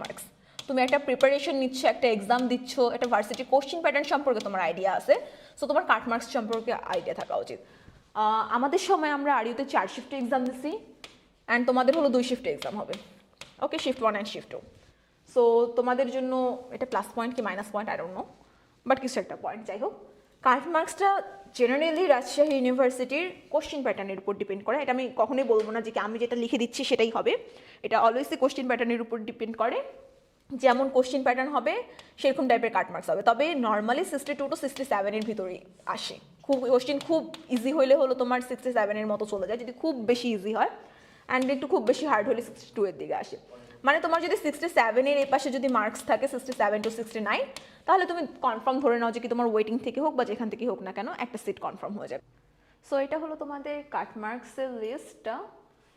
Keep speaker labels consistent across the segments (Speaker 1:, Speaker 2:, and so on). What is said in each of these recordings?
Speaker 1: Marks তুমি একটা preparation নিচ্ছ, একটা এক্সাম দিচ্ছ, একটা ভার্সিটি কোশ্চিন প্যাটার্ন সম্পর্কে তোমার আইডিয়া আছে। সো তোমার কাট মার্কস সম্পর্কে আইডিয়া থাকা উচিত। আমাদের সময় আমরা আরিউতে চার শিফটে এক্সাম দিছি অ্যান্ড তোমাদের হলো দুই শিফটে এক্সাম হবে। Okay shift one and shift two so তোমাদের জন্য এটা প্লাস পয়েন্ট কি minus point I don't know but কিছু একটা পয়েন্ট যাই হোক। কাট মার্কসটা জেনারেলি রাজশাহী ইউনিভার্সিটির কোশ্চিন প্যাটার্নের উপর ডিপেন্ড করে। এটা আমি কখনোই বলব না যে আমি যেটা লিখে দিচ্ছি সেটাই হবে। এটা অলওয়েজই কোশ্চিন প্যাটার্নের উপর ডিপেন্ড করে। যেমন কোশ্চিন প্যাটার্ন হবে, সেরকম টাইপের কাট মার্কস হবে। তবে normally sixty two to sixty সেভেনের ভিতরেই আসে। খুব কোশ্চিন খুব ইজি হলে হলো তোমার সিক্সটি সেভেনের মতো চলে যায়। যদি খুব বেশি ইজি হয় অ্যান্ড একটু খুব বেশি হার্ড হলে সিক্সটি টু এর দিকে আসে। মানে তোমার যদি সিক্সটি সেভেনের এই পাশে যদি মার্কস থাকে sixty seven to sixty nine তাহলে তুমি কনফার্ম ধরে নাও যে কি তোমার ওয়েটিং থেকে হোক বা যেখান থেকে হোক না কেন একটা সিট কনফার্ম হয়ে যাবে। সো এটা হলো তোমাদের কাট মার্কসের লিস্টটা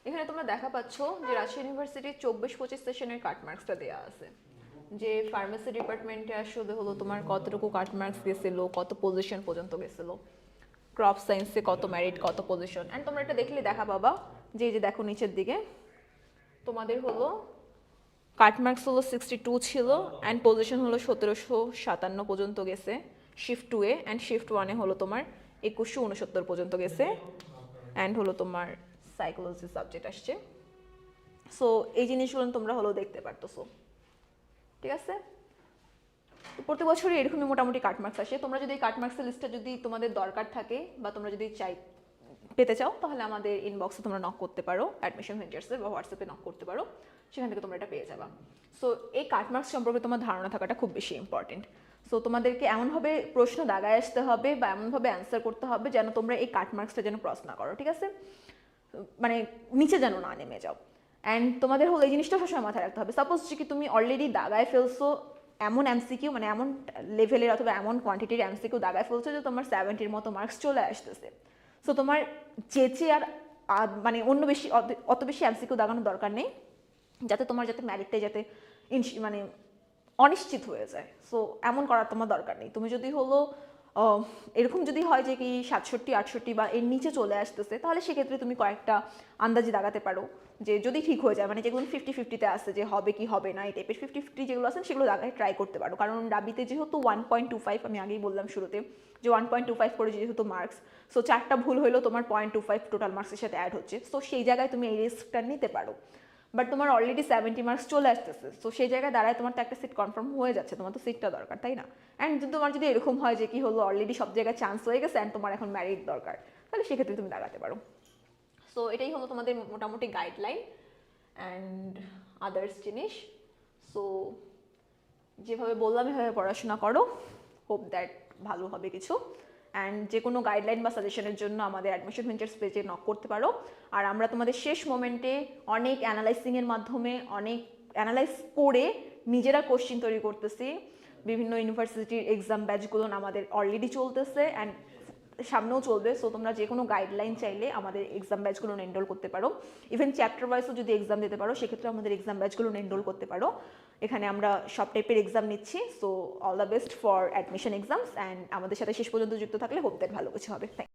Speaker 1: এখানে তোমরা দেখা পাচ্ছ যে রাজশাহী ইউনিভার্সিটির চব্বিশ পঁচিশ সেশনের কাটমার্কসটা দেওয়া আছে। যে ফার্মেসি ডিপার্টমেন্টে আসলে হলো তোমার কতটুকু কাট মার্কস গেছিল, কত পজিশন পর্যন্ত গেছিল ক্রপ সায়েন্সে কত মেরিট কত পজিশন অ্যান্ড তোমরা এটা দেখলে দেখা পাবা। যে যে দেখো নিচের দিকে। তোমাদের হলো কাট মার্কস হলো সিক্সটি টু ছিল অ্যান্ড পজিশন হলো সতেরোশো সাতান্ন পর্যন্ত গেছে শিফট টু এ অ্যান্ড শিফট ওয়ানে হলো তোমার একুশশো উনসত্তর পর্যন্ত গেছে অ্যান্ড হলো তোমার সাইকোলজি সাবজেক্ট আসছে। সো এই জিনিসগুলো তোমরা হলো দেখতে পারতেছো। ঠিক আছে? প্রতি বছরই এরকমই মোটামুটি কাট মার্কস আসে। তোমরা যদি এই কাট মার্কসের লিস্টটা যদি তোমাদের দরকার থাকে বা তোমরা যদি চাই পেতে চাও, তাহলে আমাদের ইনবক্সে তোমরা নক করতে পারো অ্যাডমিশন ভেঞ্চার্সে বা হোয়াটসঅ্যাপে নক করতে পারো, সেখান থেকে তোমরা এটা পেয়ে যাবা। সো এই কাট মার্কস সম্পর্কে তোমার ধারণা থাকাটা খুব বেশি ইম্পর্টেন্ট সো তোমাদেরকে এমনভাবে প্রশ্ন দাগায় আসতে হবে বা এমনভাবে অ্যান্সার করতে হবে যেন তোমরা এই কাট মার্কসটা যেন ক্রস না করো, ঠিক আছে? মানে নিচে যেন না নেমে যাও। অ্যান্ড তোমাদের হলো এই জিনিসটা সবসময় মাথায় রাখতে হবে। সাপোজ যে কি তুমি অলরেডি দাগায় ফেলছো এমন এমসিকিউ মানে এমন লেভেলের অথবা এমন কোয়ান্টিটির এমসিকিউ দাগায় ফেলছো যে তোমার সেভেন্টির মতো মার্কস চলে আসতেছে। সো তোমার চেচে আর মানে অন্য বেশি, অত- বেশি এমসিকিউ দাগানোর দরকার নেই, যাতে তোমার যাতে ম্যারিটটা যাতে মানে অনিশ্চিত হয়ে যায়। সো এমন করার তোমার দরকার নেই। তুমি যদি হলো এরকম যদি হয় যে কি সাতষট্টি, আটষট্টি বা এর নিচে চলে আসতেছে, তাহলে সেক্ষেত্রে তুমি কয়েকটা আন্দাজি দাগাতে পারো যে যদি ঠিক হয়ে যায় মানে যেগুলো ফিফটি ফিফটিতে আসছে যে হবে কি হবে না, এই টাইপের ফিফটি ফিফটি যেগুলো আছে, সেগুলো দাগায় ট্রাই করতে পারো। কারণ রাবিতে যেহেতু ওয়ান পয়েন্ট টু ফাইভ আমি আগেই বললাম শুরুতে, যে ওয়ান পয়েন্ট টু ফাইভ করে যেহেতু মার্কস সো চারটা ভুল হলেও তোমার পয়েন্ট টু ফাইভ টোটাল মার্কসের সাথে অ্যাড হচ্ছে। সো সেই জায়গায় তুমি এই রিস্কটা নিতে পারো। বাট তোমার অলরেডি সেভেন্টি মার্কস চলে আসতেছে। সো সেই জায়গায় দাঁড়ায় তোমার তো একটা সিট কনফার্ম হয়ে যাচ্ছে, তোমার তো সিটটা দরকার, তাই না? অ্যান্ড তোমার যদি এরকম হয় যে কি হলো অলরেডি সব জায়গায় চান্স হয়ে গেছে অ্যান্ড তোমার এখন ম্যারিড দরকার, তাহলে সেক্ষেত্রে তুমি দাঁড়াতে পারো। সো এটাই হলো তোমাদের মোটামুটি গাইডলাইন অ্যান্ড আদার্স জিনিস। সো যেভাবে বললাম, এভাবে পড়াশোনা করো। হোপ দ্যাট ভালো হবে কিছু। অ্যান্ড যে কোনো গাইডলাইন বা সাজেশনের জন্য আমাদের অ্যাডমিশন ভেঞ্চার্স পেজে নক করতে পারো। আর আমরা তোমাদের শেষ মোমেন্টে অনেক অ্যানালাইসিংয়ের মাধ্যমে, অনেক অ্যানালাইজ করে নিজেরা কোশ্চিন তৈরি করতেছি। বিভিন্ন ইউনিভার্সিটির এক্সাম ব্যাচগুলো আমাদের অলরেডি চলতেছে। অ্যান্ড সামনেও চলবে সো তোমরা যে কোনো গাইডলাইন চাইলে আমাদের এক্সাম ব্যাচগুলো এনরোল করতে পারো। ইভেন চ্যাপ্টার ওয়াইজও যদি এক্সাম দিতে পারো সেক্ষেত্রে আমাদের এক্সাম ব্যাচগুলো এনরোল করতে পারো। এখানে আমরা সব টাইপের এক্সাম নিচ্ছি so all the best for admission exams and আমাদের সাথে শেষ পর্যন্ত যুক্ত থাকলে হোপ দ্যাট ভালো কিছু হবে। You.